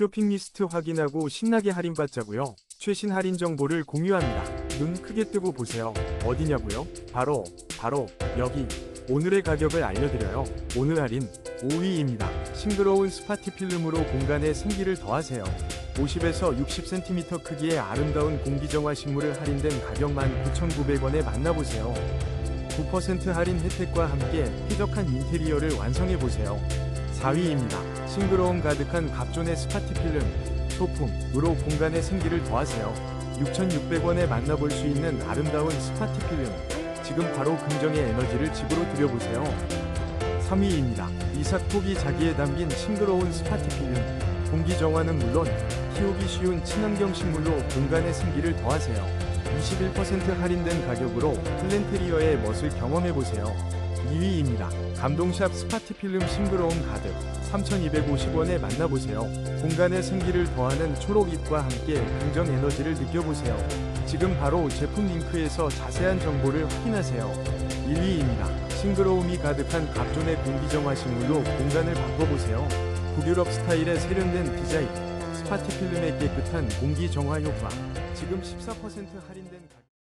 쇼핑 리스트 확인하고 신나게 할인받자고요. 최신 할인 정보를 공유합니다. 눈 크게 뜨고 보세요. 어디냐고요? 바로 바로 여기. 오늘의 가격을 알려드려요. 오늘 할인 5위입니다. 싱그러운 스파티 필름으로 공간에 생기를 더하세요. 50에서 60cm 크기의 아름다운 공기정화 식물을 할인된 가격 19,900원에 만나보세요. 9% 할인 혜택과 함께 쾌적한 인테리어를 완성해보세요. 4위입니다. 싱그러움 가득한 갑존의 스파티 필름, 소품으로 공간에 생기를 더하세요. 6,600원에 만나볼 수 있는 아름다운 스파티 필름. 지금 바로 긍정의 에너지를 집으로 들여보세요. 3위입니다. 이삭톡이 자기에 담긴 싱그러운 스파티 필름. 공기 정화는 물론 키우기 쉬운 친환경 식물로 공간의 생기를 더하세요. 21% 할인된 가격으로 플랜테리어의 멋을 경험해보세요. 2위입니다. 감동샵 스파티 필름 싱그러움 가득 3,250원에 만나보세요. 공간의 생기를 더하는 초록잎과 함께 긍정 에너지를 느껴보세요. 지금 바로 제품 링크에서 자세한 정보를 확인하세요. 1위입니다. 싱그러움이 가득한 갑존의 공기정화 식물로 공간을 바꿔보세요. 북유럽 스타일의 세련된 디자인, 스파티 필름의 깨끗한 공기 정화 효과. 지금 14% 할인된 가격.